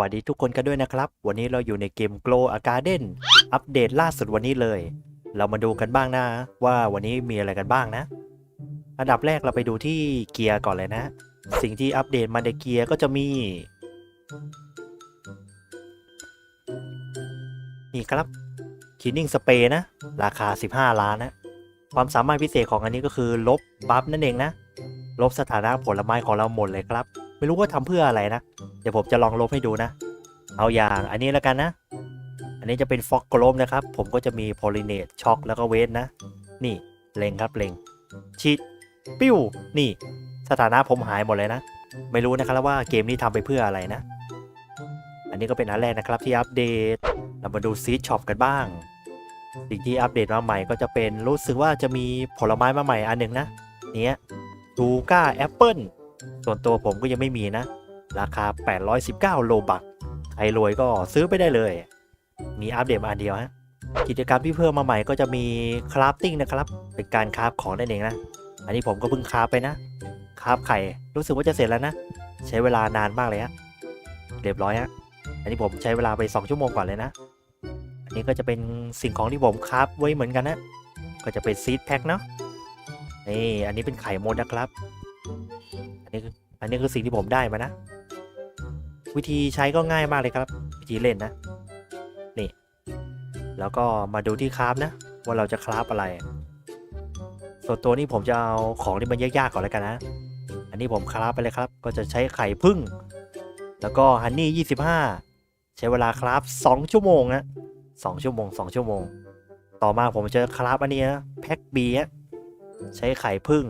วัสดีทุกคนกันด้วยนะครับ วันนี้เราอยู่ในเกม Glow a Garden อัปเดตล่าสุดวันนี้เลย เรามาดูกันบ้างนะ ว่าวันนี้มีอะไรกันบ้างนะ อันดับแรกเราไปดูที่เกียร์ก่อนเลยนะ สิ่งที่อัปเดตมาในเกียร์ก็จะมี นี่ครับ Cleaning Spray นะ ราคา 15 ล้านนะ ความสามารถพิเศษของอันนี้ก็คือลบบัฟนั่นเองนะ ลบสถานะผลไม้ของเราหมดเลยครับ ไม่รู้ว่าทำเพื่ออะไรนะ เดี๋ยวผมจะลองลบให้ดูนะ เอาอย่างอันนี้แล้วกันนะ อันนี้จะเป็นฟอกกลมนะครับ ผมก็จะมีโพลิเนตช็อกแล้วก็เวทนะ นี่เล็งครับเล็งชิดปิ้ว นี่ สถานะผมหายหมดเลยนะ ไม่รู้นะครับว่าเกมนี้ทำไปเพื่ออะไรนะ อันนี้ก็เป็นอันแรกนะครับที่อัปเดต เรามาดูซีช็อปกันบ้าง สิ่งที่อัปเดตมาใหม่ก็จะเป็นรู้สึกว่าจะมีผลไม้มาใหม่อันหนึ่งนะ เนี้ยทูก้าแอปเปิล ส่วนตัวผมก็ยังไม่มีนะ ราคา 819 โลบักใครรวยก็ซื้อไปได้เลย มีอัปเดตมาอันเดียวฮะ กิจกรรมที่เพิ่มมาใหม่ก็จะมีคราฟติ้งนะครับ เป็นการคราฟของนั่นเองนะ อันนี้ผมก็เพิ่งคราฟไปนะ คราฟไข่ รู้สึกว่าจะเสร็จแล้วนะ ใช้เวลานานมากเลยฮะ เรียบร้อยฮะ อันนี้ผมใช้เวลาไป 2 ชั่วโมงก่อนเลยนะ อันนี้ก็จะเป็นสิ่งของที่ผมคราฟไว้เหมือนกันนะ ก็จะเป็นซีดแพ็คเนาะ นี่ อันนี้เป็นไข่มดนะครับ อันนี้คืออันนี้คือสิ่งที่ผมได้มานะ วิธีใช้ก็ง่ายมากเลยครับ วิธีเล่นนะ นี่ แล้วก็มาดูที่คราฟนะ ว่าเราจะคราฟอะไร ส่วนตัวนี้ผมจะเอาของที่มันยากๆก่อนแล้วกันนะ อันนี้ผมคราฟไปเลยครับ ก็จะใช้ไข่พึ่ง แล้วก็ฮันนี่25 ใช้เวลาคราฟ2ชั่วโมงนะ2ชั่วโมง2ชั่วโมง ต่อมาผมจะคราฟอันนี้นะแพ็กบีใช้ไข่พึ่ง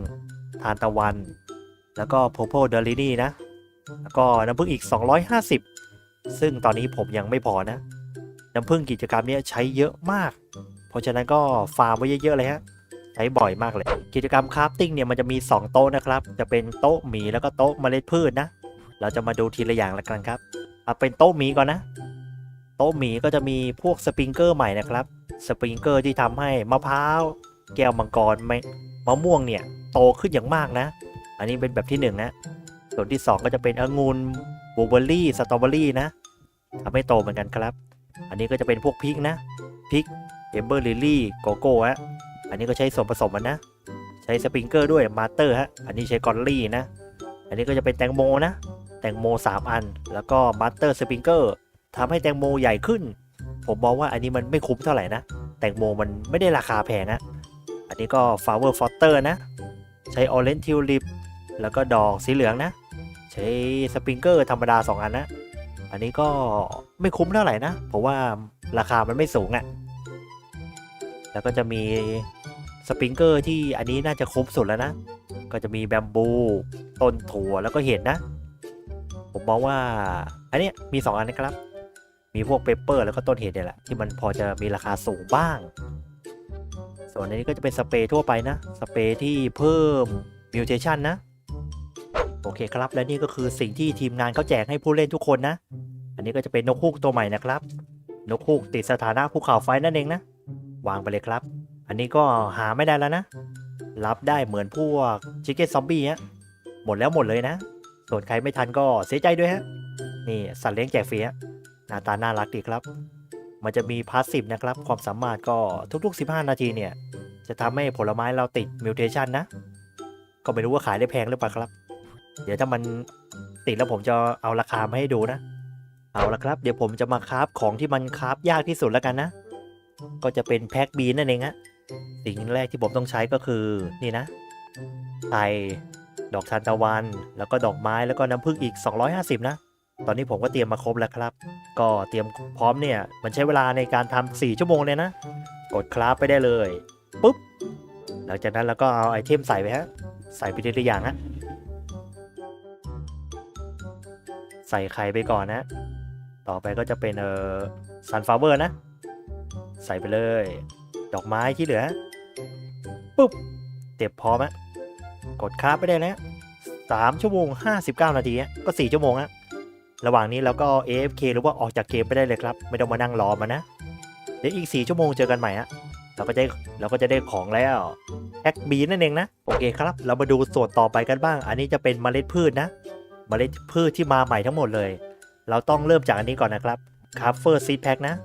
ทานตะวัน แล้วก็โพโพเดลินี่นะ แล้วก็น้ำผึ้งอีก 250 ซึ่งตอนนี้ผมยังไม่พอนะ น้ำผึ้งกิจกรรมเนี้ยใช้เยอะมาก เพราะฉะนั้นก็ฟาร์มไว้เยอะๆเลยฮะ ใช้บ่อยมากเลย กิจกรรมคราฟติ้งเนี่ยมันจะมี 2 โต๊ะนะครับ จะเป็นโต๊ะหมีแล้วก็โต๊ะเมล็ดพืชนะ เราจะมาดูทีละอย่างละกันครับเอาเป็นโต๊ะหมีก่อนนะ โต๊ะหมีก็จะมีพวกสปริงเกอร์ใหม่นะครับ สปริงเกอร์ที่ทำให้มะพร้าว แก้วมังกรมะมะม่วงเนี่ยโตขึ้นอย่างมากนะ อันนี้เป็นแบบที่หนึ่งนะส่วนที่ 2 ก็จะเป็นองุ่นบลูเบอร์รี่สตรอเบอรี่นะทำให้โตเหมือนกันครับ อันนี้ก็จะเป็นพวกพริกนะพริกเอมเบอร์ลิลลี่โกโก้ฮะอันนี้ก็ใช้ส่วนผสมมันนะ ใช้สปริงเกอร์ด้วยมาสเตอร์ฮะอันนี้ใช้กอลลี่นะ อันนี้ก็จะเป็นแตงโมนะ แตงโม 3 อัน แล้วก็มาสเตอร์สปริงเกอร์ทำให้แตงโมใหญ่ขึ้น ผมมองว่าอันนี้มันไม่คุ้มเท่าไหร่นะ แตงโมมันไม่ได้ราคาแพงอะอันนี้ก็ flower fodder นะ ใช้ orange tulip แล้วก็ดอกสีเหลืองนะ ใช้สปริงเกอร์ธรรมดา 2 อันนะ อันนี้ก็ไม่คุ้มเท่าไหร่นะ เพราะว่าราคามันไม่สูงอะ่ะ แล้วก็จะมีสปริงเกอร์ที่อันนี้น่าจะคุ้มสุดแล้วนะ ก็จะมีแบมบูต้นถั่วแล้วก็เห็ดนะ ผมมองว่าอันนี้มี 2 อันนะครับ มีพวกเปเปอร์แล้วก็ต้นเห็ดเนี่ยแหละที่มันพอจะมีราคาสูงบ้างส่วนอันนี้ก็จะเป็นสเปรย์ทั่วไปนะ สเปรย์ที่เพิ่มมิวเทชันนะ โอเคครับ และนี่ก็คือสิ่งที่ทีมงานเขาแจกให้ผู้เล่นทุกคนนะ อันนี้ก็จะเป็นนกฮูกตัวใหม่นะครับ นกฮูกติดสถานะภูเขาไฟนั่นเองนะ วางไปเลยครับ อันนี้ก็หาไม่ได้แล้วนะ รับได้เหมือนพวกชิคเก้นซอมบี้ฮะ หมดแล้วหมดเลยนะ ส่วนใครไม่ทันก็เสียใจด้วยฮะ นี่สัตว์เลี้ยงแจกฟรีฮะ หน้าตาน่ารักดีครับ มันจะมีพาสซีฟนะครับ ความสามารถก็ทุก ๆ 15 นาทีเนี่ย จะทำให้ผลไม้เราติดมิวเทชันนะ ก็ไม่รู้ว่าขายได้แพงหรือเปล่าครับ เดี๋ยวถ้ามันติดแล้วผมจะเอาราคามาให้ดูนะ เอาละครับ เดี๋ยวผมจะมาคราฟของที่มันคราฟยากที่สุดแล้วกันนะ ก็จะเป็นแพ็กบีนนั่นเองฮะสิ่งแรกที่ผมต้องใช้ก็คือนี่นะไข่ดอกทานตะวัน แล้วก็ดอกไม้แล้วก็น้ำผึ้งอีก 250 นะ ตอนนี้ผมก็เตรียมมาครบแล้วครับ ก็เตรียมพร้อมเนี่ย มันใช้เวลาในการทำ4ชั่วโมงเลยนะ กดคราฟไปได้เลยปุ๊บ หลังจากนั้นเราก็เอาไอเทมใส่ไปฮะ ใส่ไปทีละอย่างฮะ ใส่ไข่ไปก่อนนะ ต่อไปก็จะเป็นเออซันฟลาเวอร์นะ ใส่ไปเลย ดอกไม้ที่เหลือ ปุ๊บเต็บพร้อมอะกดคราฟไปได้แล้วสามชั่วโมงห้าสิบเก้านาทีอะก็สี่ชั่วโมงอะระหว่างนี้เราก็ AFK หรือว่าออกจากเกมไปได้เลยครับ ไม่ต้องมานั่งรอมานะ เดี๋ยวอีกสี่ชั่วโมงเจอกันใหม่อะเราก็จะเราก็จะได้ของแล้วแพ็กบีนั่นเองนะ โอเคครับ เรามาดูส่วนต่อไปกันบ้าง อันนี้จะเป็นเมล็ดพืชนะ มล็ดพืชที่มาใหม่ทั้งหมดเลย เราต้องเริ่มจากอันนี้ก่อนนะครับคาเฟอร์ซีดแพ็คนะ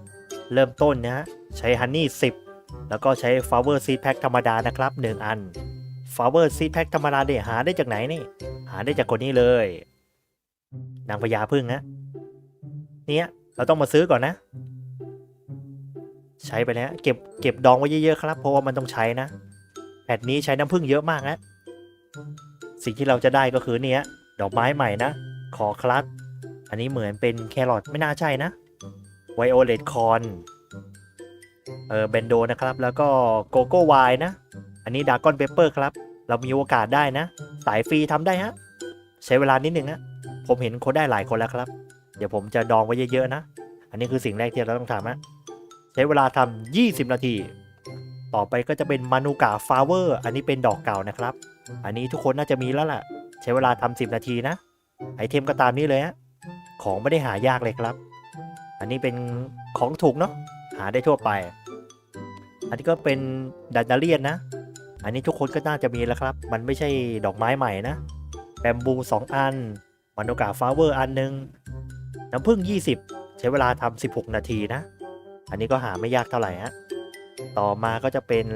เริ่มต้นนะฮะใช้ฮันนี่10 แล้วก็ใช้ฟลาเวอร์ซีดแพ็คธรรมดานะครับ 1 อันฟลาเวอร์ซีดแพ็คธรรมดาเนี่ยหาได้จากไหนนี่ หาได้จากคนนี้เลย นางพญาพึ่งนะเนี่ยเราต้องมาซื้อก่อนนะ ใช้ไปแล้วเก็บเก็บดองไว้เยอะๆครับ เพราะว่ามันต้องใช้นะแผ่นนี้ใช้น้ำผึ้งเยอะมากนะสิ่งที่เราจะได้ก็คือเนี่ย ดอกไม้ใหม่นะ ขอคลัสอันนี้เหมือนเป็นแครอทไม่น่าใช่นะไวโอเลตคอนเออเบนโดนะครับ แล้วก็โกโก้ไวน์นะ อันนี้ดากอนเปเปอร์ครับ เรามีโอกาสได้นะ สายฟรีทำได้ฮะ ใช้เวลานิดนึงนะผมเห็นคนได้หลายคนแล้วครับ เดี๋ยวผมจะดองไว้เยอะๆนะ อันนี้คือสิ่งแรกที่เราต้องทำนะใช้เวลาทำ20 นาที ต่อไปก็จะเป็นมานูกาฟลาเวอร์ อันนี้เป็นดอกเก่านะครับ อันนี้ทุกคนน่าจะมีแล้วล่ะ ช้เวลาทำ10นาทีนะ ไอเทมก็ตามนี้เลยฮะของไม่ได้หายากเลยครับ อันนี้เป็นของถูกเนาะหาได้ทั่วไป อันนี้ก็เป็นดันดาเลียนนะ อันนี้ทุกคนก็น่าจะมีแล้วครับ มันไม่ใช่ดอกไม้ใหม่นะแบมบูสองอันมานูกาฟลาเวอร์อันหนึ่งน้ำผึ้ง20 ใช้เวลาทำ16 นาทีนะ อันนี้ก็หาไม่ยากเท่าไหร่ฮะต่อมาก็จะเป็น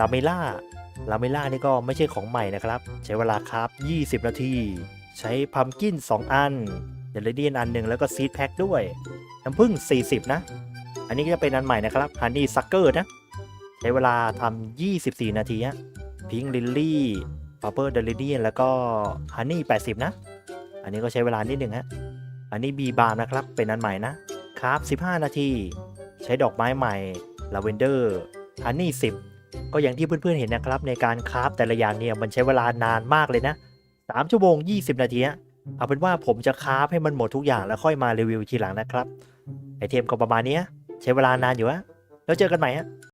ลาเมล่า ลาเมล่านี่ก็ไม่ใช่ของใหม่นะครับ ใช้เวลาครับ 20 นาที ใช้พัมกิน 2 อันเดลเดียนอันหนึ่งแล้วก็ซีดแพ็คด้วย น้ำผึ้ง 40 นะ อันนี้ก็จะเป็นอันใหม่นะครับฮันนี่ซักเกอร์นะ ใช้เวลาทำ24 นาทีฮะพิงลิลลี่ปัปเปอร์เดลเดียนแล้วก็ฮันนี่80 นะ อันนี้ก็ใช้เวลานิดหนึ่งฮะอันนี้บีบาร์นะครับ เป็นอันใหม่นะครับ 15 นาที ใช้ดอกไม้ใหม่ลาเวนเดอร์ฮันนี่10 ก็อย่างที่เพื่อนๆเห็นนะครับ ในการคราฟแต่ละอย่างเนี่ยมันใช้เวลานานมากเลยนะ 3 ชั่วโมง 20 นาทีฮะเอาเป็นว่าผมจะคราฟให้มันหมดทุกอย่างแล้วค่อยมารีวิวทีหลังนะครับไอเทมก็ประมาณนี้ใช้เวลานานอยู่ฮะแล้วเจอกันใหม่ฮะ